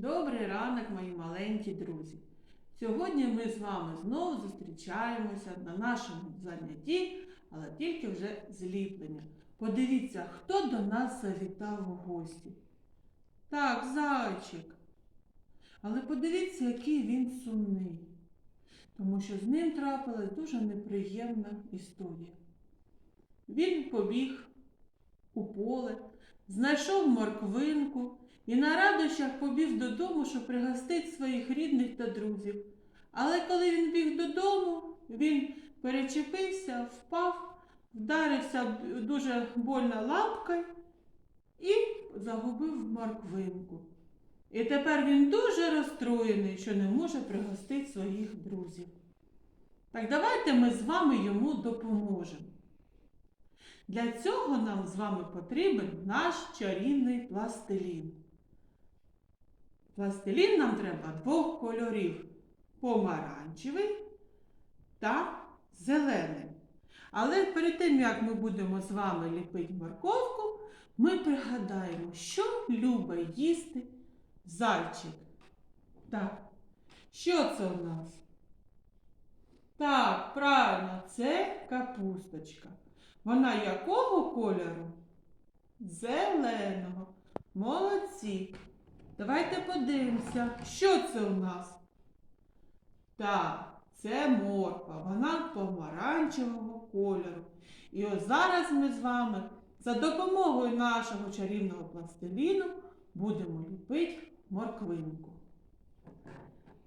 Добрий ранок, мої маленькі друзі. Сьогодні ми з вами знову зустрічаємося на нашому занятті, але тільки вже зліплення. Подивіться, хто до нас завітав у гості. Так, зайчик. Але подивіться, який він сумний, тому що з ним трапилась дуже неприємна історія. Він побіг у поле, знайшов морквинку і на радощах побіг додому, щоб пригостити своїх рідних та друзів. Але коли він біг додому, він перечепився, впав, вдарився дуже больно лапкою і загубив морквинку. І тепер він дуже розстроєний, що не може пригостити своїх друзів. Так давайте ми з вами йому допоможемо. Для цього нам з вами потрібен наш чарівний пластилін. Пластилін нам треба двох кольорів помаранчевий та зелений. Але перед тим, як ми будемо з вами ліпити морковку, ми пригадаємо, що любить їсти зайчик. Так, що це у нас? Так, правильно, це капусточка. Вона якого кольору? Зеленого. Молодці. Давайте подивимося, що це у нас. Так, це морква. Вона помаранчевого кольору. І ось зараз ми з вами за допомогою нашого чарівного пластиліну будемо ліпити морквинку.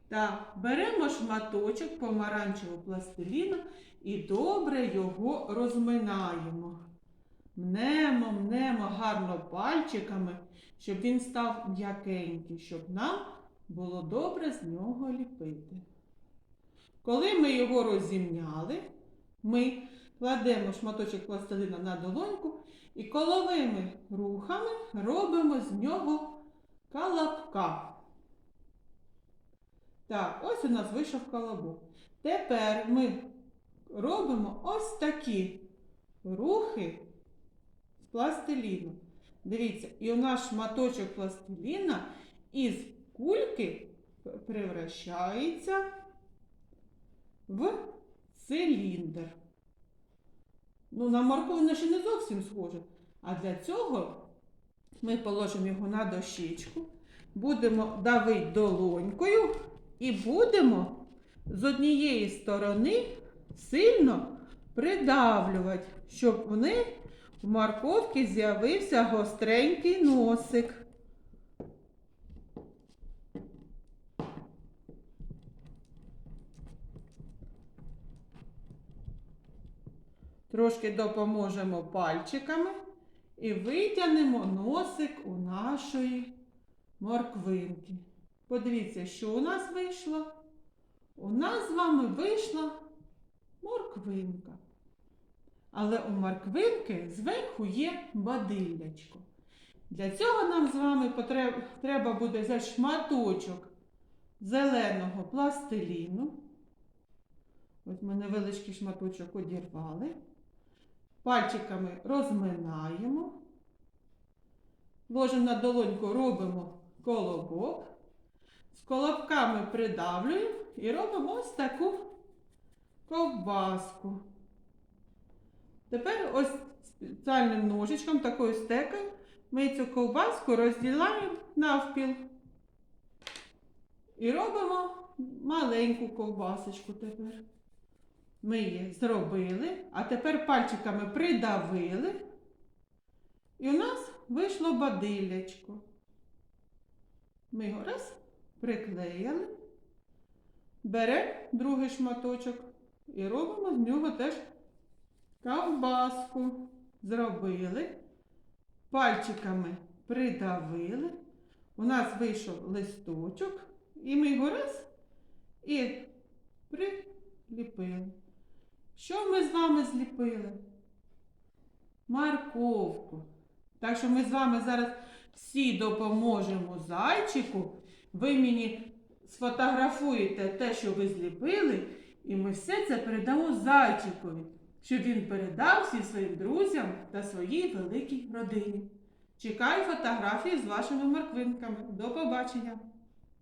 Так, беремо шматочок помаранчевого пластиліну і добре його розминаємо. Мнемо, мнемо гарно пальчиками, щоб він став м'якенький, щоб нам було добре з нього ліпити. Коли ми його розімняли, ми кладемо шматочок пластилина на долоньку і коловими рухами робимо з нього колобка. Так, ось у нас вийшов колобок. Тепер ми робимо ось такі рухи з пластиліну. Дивіться, і у нас шматочок пластиліна із кульки превращається в циліндр. Ну, на морковину ще не зовсім схоже. А для цього ми положимо його на дощечку, будемо давити долонькою і будемо з однієї сторони сильно придавлювати, щоб в них в морковці з'явився гостренький носик. Трошки допоможемо пальчиками і витягнемо носик у нашої морквинки. Подивіться, що у нас вийшло. У нас з вами вийшла морквинка. Але у морквинки зверху є бадиллячко. Для цього нам з вами треба буде взяти шматочок зеленого пластиліну. Ось ми невеличкий шматочок одірвали. Пальчиками розминаємо. Ложимо на долоньку, робимо колобок. З колобками придавлюємо і робимо ось таку ковбаску. Тепер ось спеціальним ножичком, такою стекою, ми цю ковбаску розділяємо навпіл. І робимо маленьку ковбасочку тепер. Ми її зробили, а тепер пальчиками придавили. І у нас вийшло бадиллячко. Ми його раз приклеїли, беремо другий шматочок і робимо з нього теж ковбаску. Зробили, пальчиками придавили. У нас вийшов листочок, і ми його раз і приліпили. Що ми з вами зліпили? Морковку. Так що ми з вами зараз всі допоможемо зайчику. Ви мені сфотографуєте те, що ви зліпили, і ми все це передамо зайчикові, щоб він передав всім своїм друзям та своїй великій родині. Чекаю фотографії з вашими морквинками. До побачення!